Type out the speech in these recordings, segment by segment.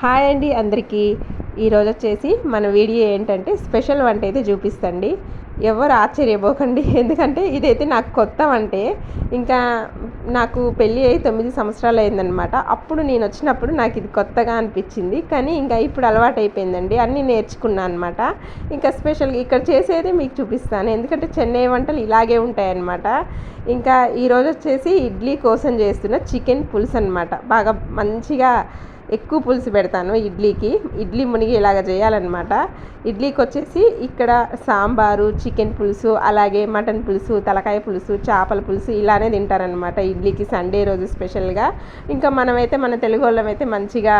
Hi అండి అందరికీ. ఈరోజు వచ్చేసి మన వీడియో ఏంటంటే స్పెషల్ వంట అయితే చూపిస్తండి. ఎవరు ఆశ్చర్యపోకండి. ఎందుకంటే ఇదైతే నాకు కొత్త వంటే. ఇంకా నాకు పెళ్ళి అయ్యి తొమ్మిది సంవత్సరాలు అయిందనమాట అప్పుడు నేను వచ్చినప్పుడు నాకు ఇది కొత్తగా అనిపించింది. కానీ ఇంకా ఇప్పుడు అలవాటు అయిపోయిందండి. అన్నీ నేర్చుకున్నాను అనమాట ఇంకా స్పెషల్గా ఇక్కడ చేసేది మీకు చూపిస్తాను. ఎందుకంటే చెన్నై వంటలు ఇలాగే ఉంటాయన్నమాట. ఇంకా ఈరోజు వచ్చేసి ఇడ్లీ కోసం చేస్తున్న చికెన్ పులుసు అనమాట బాగా మంచిగా ఎక్కువ పులుసు పెడతాను ఇడ్లీకి. ఇడ్లీ మునిగి ఇలాగ చేయాలన్నమాట. ఇడ్లీకి వచ్చేసి ఇక్కడ సాంబారు చికెన్ పులుసు అలాగే మటన్ పులుసు తలకాయ పులుసు చేపల పులుసు ఇలానే తింటారనమాట ఇడ్లీకి సండే రోజు స్పెషల్గా. ఇంకా మనమైతే మన తెలుగు వాళ్ళమైతే మంచిగా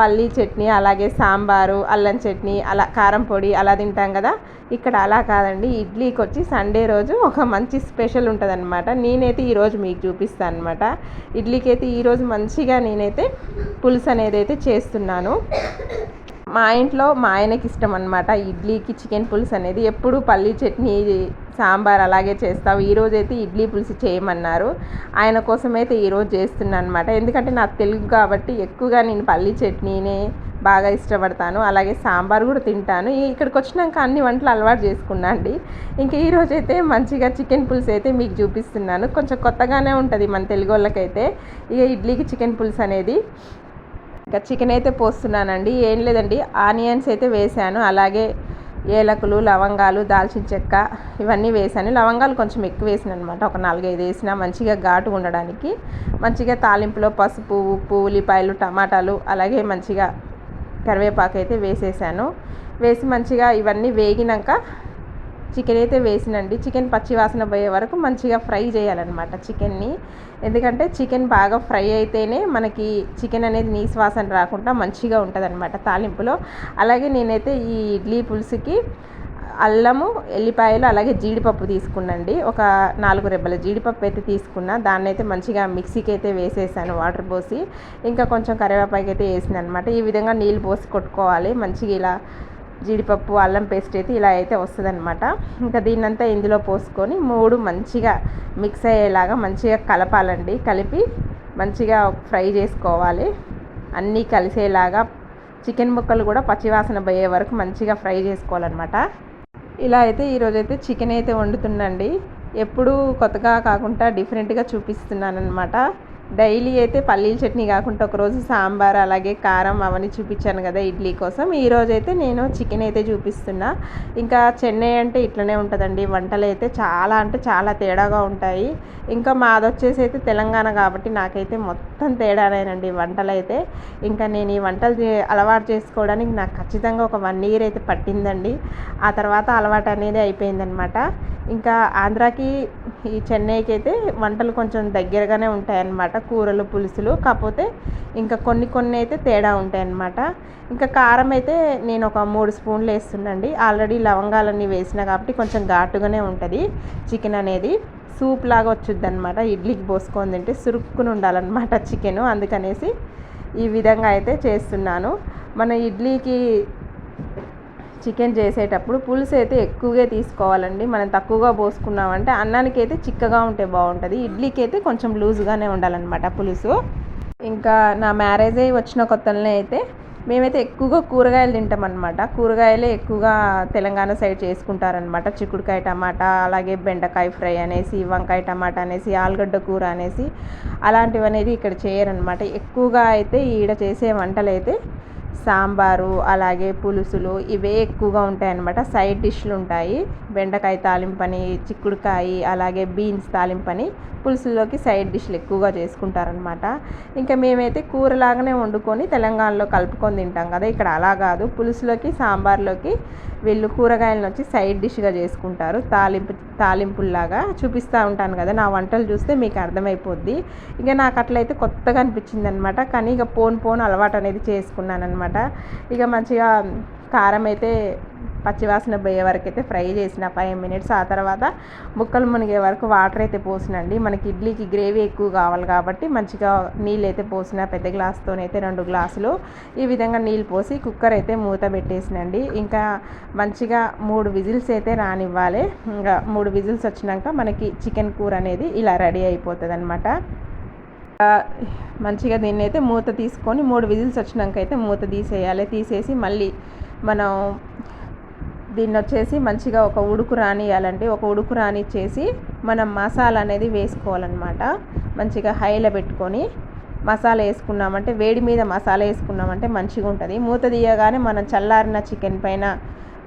పల్లీ చట్నీ అలాగే సాంబారు అల్లం చట్నీ అలా కారం పొడి అలా తింటాం కదా. ఇక్కడ అలా కాదండి. ఇడ్లీకి వచ్చి సండే రోజు ఒక మంచి స్పెషల్ ఉంటుందన్నమాట. నేనైతే ఈరోజు మీకు చూపిస్తాను అనమాట ఇడ్లీకి అయితే ఈరోజు మంచిగా నేనైతే పులుసు అనేది అయితే చేస్తున్నాను. మా ఇంట్లో మా ఆయనకి ఇష్టం అనమాట ఇడ్లీకి చికెన్ పులుసు అనేది ఎప్పుడు పల్లీ చట్నీ సాంబార్ అలాగే చేస్తావు. ఈరోజు అయితే ఇడ్లీ పులుసు చేయమన్నారు. ఆయన కోసం అయితే ఈరోజు చేస్తున్నాను అనమాట ఎందుకంటే నాకు తెలుగు కాబట్టి ఎక్కువగా నేను పల్లీ చట్నీనే బాగా ఇష్టపడతాను. అలాగే సాంబార్ కూడా తింటాను. ఇక్కడికి వచ్చినాక అన్ని వంటలు అలవాటు చేసుకున్నా అండి. ఇంకా ఈరోజు అయితే మంచిగా చికెన్ పులుసు అయితే మీకు చూపిస్తున్నాను. కొంచెం కొత్తగానే ఉంటుంది మన తెలుగు వాళ్ళకైతే. ఇక ఇడ్లీకి చికెన్ పులుసు అనేది. ఇంకా చికెన్ అయితే పోస్తున్నానండి. ఏం లేదండి. ఆనియన్స్ అయితే వేసాను అలాగే ఏలకులు లవంగాలు దాల్చిన చెక్క ఇవన్నీ వేసాను లవంగాలు కొంచెం ఎక్కువ వేసిన అనమాట ఒక నాలుగైదు వేసిన మంచిగా ఘాటు ఉండడానికి. మంచిగా తాలింపులో పసుపు ఉప్పు ఉల్లిపాయలు టమాటాలు అలాగే మంచిగా కరివేపాకు అయితే వేసేసాను. వేసి మంచిగా ఇవన్నీ వేగినాక చికెన్ అయితే వేసినండి. చికెన్ పచ్చి వాసన పోయే వరకు మంచిగా ఫ్రై చేయాలన్నమాట చికెన్ని. ఎందుకంటే చికెన్ బాగా ఫ్రై అయితేనే మనకి చికెన్ అనేది నీసు వాసన రాకుండా మంచిగా ఉంటుందన్నమాట తాలింపులో. అలాగే నేనైతే ఈ ఇడ్లీ పులుసుకి అల్లము ఎల్లిపాయలు అలాగే జీడిపప్పు తీసుకున్నండి. ఒక నాలుగు రెబ్బల జీడిపప్పు అయితే తీసుకున్నా. దాన్ని అయితే మంచిగా మిక్సీకి అయితే వేసేసాను వాటర్ పోసి. ఇంకా కొంచెం కరివేపాకు అయితే వేసింది అనమాట ఈ విధంగా నీళ్ళు పోసి కొట్టుకోవాలి. మంచిగా ఇలా జీడిపప్పు అల్లం పేస్ట్ అయితే ఇలా అయితే వస్తుందన్నమాట. ఇంకా దీన్నంతా ఇందులో పోసుకొని మూడు మంచిగా మిక్స్ అయ్యేలాగా మంచిగా కలపాలండి. కలిపి మంచిగా ఫ్రై చేసుకోవాలి. అన్నీ కలిసేలాగా చికెన్ ముక్కలు కూడా పచ్చివాసన పోయే వరకు మంచిగా ఫ్రై చేసుకోవాలన్నమాట. ఇలా అయితే ఈరోజైతే చికెన్ అయితే వండుతుందండి ఎప్పుడూ కొత్తగా కాకుండా డిఫరెంట్గా చూపిస్తున్నాను అనమాట డైలీ అయితే పల్లీల చట్నీ కాకుండా ఒకరోజు సాంబార్ అలాగే కారం అవన్నీ చూపించాను కదా ఇడ్లీ కోసం. ఈరోజు అయితే నేను చికెన్ అయితే చూపిస్తున్నా. ఇంకా చెన్నై అంటే ఇట్లనే ఉంటుందండి. వంటలు అయితే చాలా అంటే చాలా తేడాగా ఉంటాయి. ఇంకా మాది వచ్చేసి అయితే తెలంగాణ కాబట్టి నాకైతే మొత్తం తేడానేనండి వంటలు అయితే. ఇంకా నేను ఈ వంటలు అలవాటు చేసుకోవడానికి నాకు ఖచ్చితంగా ఒక వన్ ఇయర్ అయితే పట్టిందండి. ఆ తర్వాత అలవాటు అనేది అయిపోయిందనమాట. ఇంకా ఆంధ్రాకి ఈ చెన్నైకి అయితే వంటలు కొంచెం దగ్గరగానే ఉంటాయన్నమాట. కూరలు పులుసులు కాకపోతే ఇంకా కొన్ని కొన్ని అయితే తేడా ఉంటాయన్నమాట. ఇంకా కారం అయితే నేను ఒక మూడు స్పూన్లు వేస్తుండండి. ఆల్రెడీ లవంగాలన్నీ వేసిన కాబట్టి కొంచెం ఘాటుగానే ఉంటుంది. చికెన్ అనేది సూప్ లాగా వచ్చుద్ది అనమాట ఇడ్లీకి పోసుకొని తింటే సురుక్కుని ఉండాలన్నమాట చికెను. అందుకనేసి ఈ విధంగా అయితే చేస్తున్నాను. మన ఇడ్లీకి చికెన్ చేసేటప్పుడు పులుసు అయితే ఎక్కువగా తీసుకోవాలండి. మనం తక్కువగా పోసుకున్నామంటే అన్నానికి అయితే చిక్కగా ఉంటే బాగుంటుంది. ఇడ్లీకి అయితే కొంచెం లూజ్గానే ఉండాలన్నమాట పులుసు. ఇంకా నా మ్యారేజ్ అయ్యి వచ్చిన కొత్తలనే అయితే మేమైతే ఎక్కువగా కూరగాయలు తింటాం అనమాట కూరగాయలే ఎక్కువగా తెలంగాణ సైడ్ చేసుకుంటారనమాట చిక్కుడుకాయ టమాటా అలాగే బెండకాయ ఫ్రై అనేసి వంకాయ టమాటా అనేసి ఆలుగడ్డ కూర అనేసి అలాంటివి అనేది ఇక్కడ చేయరనమాట ఎక్కువగా అయితే ఈడ చేసే వంటలు అయితే సాంబారు అలాగే పులుసులు ఇవే ఎక్కువగా ఉంటాయన్నమాట. సైడ్ డిష్లు ఉంటాయి. బెండకాయ తాలింపని చిక్కుడుకాయ అలాగే బీన్స్ తాలింపని పులుసులోకి సైడ్ డిష్లు ఎక్కువగా చేసుకుంటారనమాట ఇంకా మేమైతే కూరలాగానే వండుకొని తెలంగాణలో కలుపుకొని తింటాం కదా. ఇక్కడ అలా కాదు. పులుసులోకి సాంబార్లోకి వీళ్ళు కూరగాయలను వచ్చి సైడ్ డిష్గా చేసుకుంటారు. తాలింపు తాలింపుల్లాగా చూపిస్తూ ఉంటాను కదా. నా వంటలు చూస్తే మీకు అర్థమైపోద్ది. ఇక నాకు అట్లయితే కొత్తగా అనిపించింది అనమాట కానీ ఇక పోన్ పోన్ అలవాటు అనేది చేసుకున్నాను అనమాట ఇక మంచిగా కారం అయితే పచ్చివాసన పోయే వరకు అయితే ఫ్రై చేసిన ఫైవ్ మినిట్స్ ఆ తర్వాత ముక్కలు మునిగే వరకు వాటర్ అయితే పోసినండి. మనకి ఇడ్లీకి గ్రేవీ ఎక్కువ కావాలి కాబట్టి మంచిగా నీళ్ళు అయితే పోసిన పెద్ద గ్లాస్తోనైతే రెండు గ్లాసులు ఈ విధంగా నీళ్ళు పోసి కుక్కర్ అయితే మూత పెట్టేసినండి. ఇంకా మంచిగా మూడు విజిల్స్ అయితే రానివ్వాలి. ఇంకా మూడు విజిల్స్ వచ్చినాక మనకి చికెన్ కూర అనేది ఇలా రెడీ అయిపోతుంది అనమాట మంచిగా దీన్ని అయితే మూత తీసుకొని మూడు విజిల్స్ వచ్చినాక అయితే మూత తీసేయాలి. తీసేసి మళ్ళీ మనం దీన్ని వచ్చేసి మంచిగా ఒక ఉడుకు రానియాలంటే ఒక ఉడుకు రానిచ్చేసి మనం మసాలా అనేది వేసుకోవాలన్నమాట. మంచిగా హైలో పెట్టుకొని మసాలా వేసుకున్నామంటే వేడి మీద మసాలా వేసుకున్నామంటే మంచిగా ఉంటుంది మూత తీయగానే మనం చల్లారిన చికెన్ పైన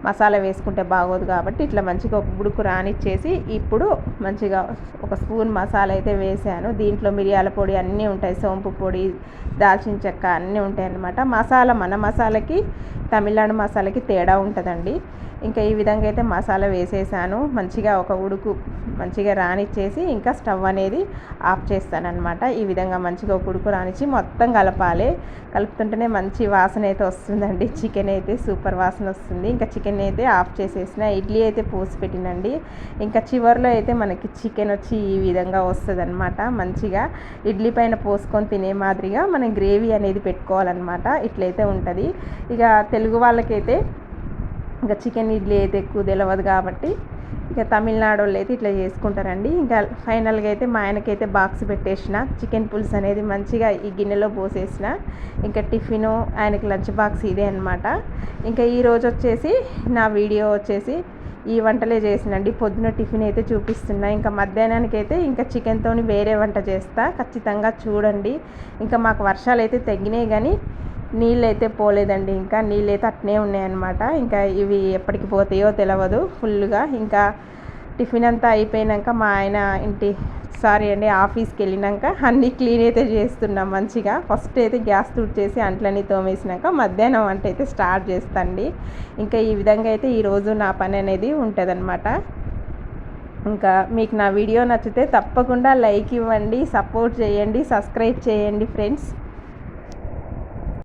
మసాలా వేసుకుంటే బాగోదు కాబట్టి ఇట్లా మంచిగా ఒక ఉడుకు రానిచ్చేసి ఇప్పుడు మంచిగా ఒక స్పూన్ మసాలా అయితే వేసాను. దీంట్లో మిరియాల పొడి అన్నీ ఉంటాయి. సోంపు పొడి దాల్చిన చెక్క అన్నీ ఉంటాయి అన్నమాట మసాలా మన మసాలాకి తమిళనాడు మసాలాకి తేడా ఉంటుందండి. ఇంకా ఈ విధంగా అయితే మసాలా వేసేసాను. మంచిగా ఒక ఉడుకు మంచిగా రానిచ్చేసి ఇంకా స్టవ్ అనేది ఆఫ్ చేస్తానమాట ఈ విధంగా మంచిగా ఒక ఉడుకు రానిచ్చి మొత్తం కలపాలి. కలుపుతుంటేనే మంచి వాసన అయితే వస్తుందండి. చికెన్ అయితే సూపర్ వాసన వస్తుంది. ఇంకా చికెన్ అయితే ఆఫ్ చేసేసిన. ఇడ్లీ అయితే పోసి పెట్టినండి. ఇంకా చివరిలో అయితే మనకి చికెన్ వచ్చి ఈ విధంగా వస్తుంది అనమాట మంచిగా ఇడ్లీ పైన పోసుకొని తినే మాదిరిగా మనం గ్రేవీ అనేది పెట్టుకోవాలన్నమాట. ఇట్లయితే ఉంటుంది. ఇక తెలుగు వాళ్ళకైతే ఇంకా చికెన్ ఇడ్లీ అయితే ఎక్కువ తెలియదు కాబట్టి ఇక తమిళనాడు వాళ్ళు అయితే ఇట్లా చేసుకుంటారండి. ఇంకా ఫైనల్గా అయితే మా ఆయనకైతే బాక్స్ పెట్టేసిన. చికెన్ పులుసు అనేది మంచిగా ఈ గిన్నెలో పోసేసిన. ఇంకా టిఫిను ఆయనకి లంచ్ బాక్స్ ఇదే అనమాట ఇంకా ఈరోజు వచ్చేసి నా వీడియో వచ్చేసి ఈ వంటలే చేసినండి. పొద్దున టిఫిన్ అయితే చూపిస్తున్నా. ఇంకా మధ్యాహ్నానికి అయితే ఇంకా చికెన్తో వేరే వంట చేస్తా. ఖచ్చితంగా చూడండి. ఇంకా మాకు వర్షాలు అయితే తగ్గినాయి కానీ నీళ్ళు అయితే పోలేదండి. ఇంకా నీళ్ళైతే అట్నే ఉన్నాయన్నమాట. ఇంకా ఇవి ఎప్పటికి పోతాయో తెలియదు ఫుల్గా ఇంకా టిఫిన్ అంతా అయిపోయినాక మా ఆయన ఇంటి సారీ అండి ఆఫీస్కి వెళ్ళినాక అన్నీ క్లీన్ అయితే చేస్తున్నాం మంచిగా. ఫస్ట్ అయితే గ్యాస్ చేసి అంట్లన్నీ తోమేసినాక మధ్యాహ్నం వంట అయితే స్టార్ట్ చేస్తండి. ఇంకా ఈ విధంగా అయితే ఈరోజు నా పని అనేది ఉంటుందన్నమాట. ఇంకా మీకు నా వీడియో నచ్చితే తప్పకుండా లైక్ ఇవ్వండి సపోర్ట్ చేయండి సబ్స్క్రైబ్ చేయండి ఫ్రెండ్స్.